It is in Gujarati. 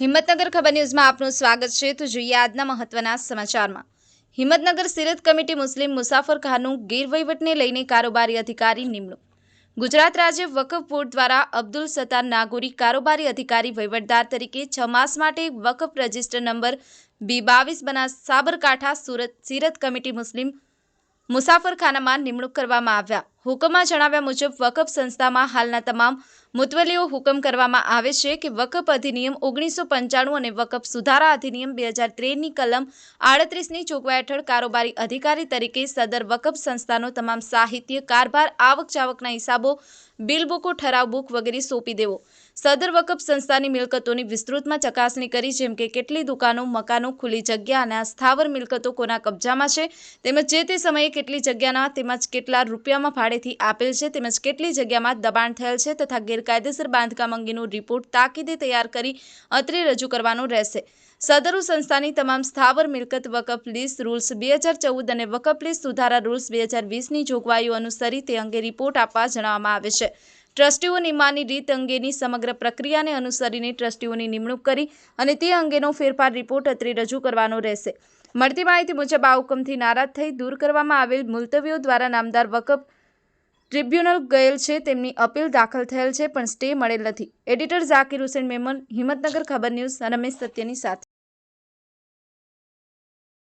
હિંમતનગર ખબર ન્યૂઝમાં આપનું સ્વાગત છે. તો જોઈએ આજના મહત્વના સમાચારમાં. હિંમતનગર સિરત કમિટી મુસ્લિમ મુસાફરખાનું ગેરવહીવટને લઈને કારોબારી અધિકારી નિમણૂક. ગુજરાત રાજ્ય વકફ બોર્ડ દ્વારા અબ્દુલ સત્તાર નાગોરી કારોબારી અધિકારી વહીવટદાર તરીકે છ માસ માટે વકફ રજિસ્ટર નંબર બી બાવીસ બનાસ સાબરકાંઠા સુરત સિરત કમિટી મુસ્લિમ મુસાફરખાનામાં નિમણૂક કરવામાં આવ્યા. હુકમમાં જણાવ્યા મુજબ વકફ સંસ્થામાં હાલના તમામ મુતવલીઓ હુકમ કરવામાં આવે છે કે વકફ અધિનિયમ ઓગણીસો પંચાણું અને વકફ સુધારા અધિનિયમ બે હજાર ત્રેની કલમ આડત્રીસની જોગવાઈ હેઠળ કારોબારી અધિકારી તરીકે સદર વકફ સંસ્થાનો તમામ સાહિત્ય, કારભાર આવક જાવકના હિસાબો બિલ બુકો ઠરાવ બુક વગેરે સોંપી દેવો. સદર વકફ સંસ્થાની મિલકતોની વિસ્તૃતમાં ચકાસણી કરી, જેમ કે કેટલી દુકાનો, મકાનો, ખુલ્લી જગ્યા અને સ્થાવર મિલકતો કોના કબજામાં છે, તેમજ જે તે સમયે કેટલી જગ્યાના, તેમજ કેટલા રૂપિયામાં ભાડેથી આપેલ છે. તેમજ કેટલી જગ્યામાં દબાણ થયેલ છે તથા ગેરકાયદેસર બાંધકામ અંગેનો રિપોર્ટ તાકીદે તૈયાર કરી અત્રે રજૂ કરવાનો રહેશે. સદરુ સંસ્થાની તમામ સ્થાવર મિલકત વકફ લીઝ રૂલ્સ બે હજાર ચૌદ અને વકફ લીઝ સુધારા રૂલ્સ બે હજાર વીસની જોગવાઈઓ અનુસરી તે અંગે રિપોર્ટ આપવા જણાવવામાં આવે છે. ટ્રસ્ટીઓ નિમવાની રીત અંગેની સમગ્ર પ્રક્રિયાને અનુસરીને ટ્રસ્ટીઓની નિમણૂક કરી અને તે અંગેનો ફેરફાર રિપોર્ટ અત્રે રજૂ કરવાનો રહેશે. મળતી માહિતી મુજબ આ હુકમથી નારાજ થઈ દૂર કરવામાં આવેલ મુલતવીઓ દ્વારા નામદાર વકફ ટ્રિબ્યુનલ ગયેલ છે, તેમની અપીલ દાખલ થયેલ છે, પણ સ્ટે મળેલ નથી. એડિટર ઝાકિર હુસેન મેમન, હિંમતનગર ખબર ન્યૂઝ, રમેશ સત્યની સાથે.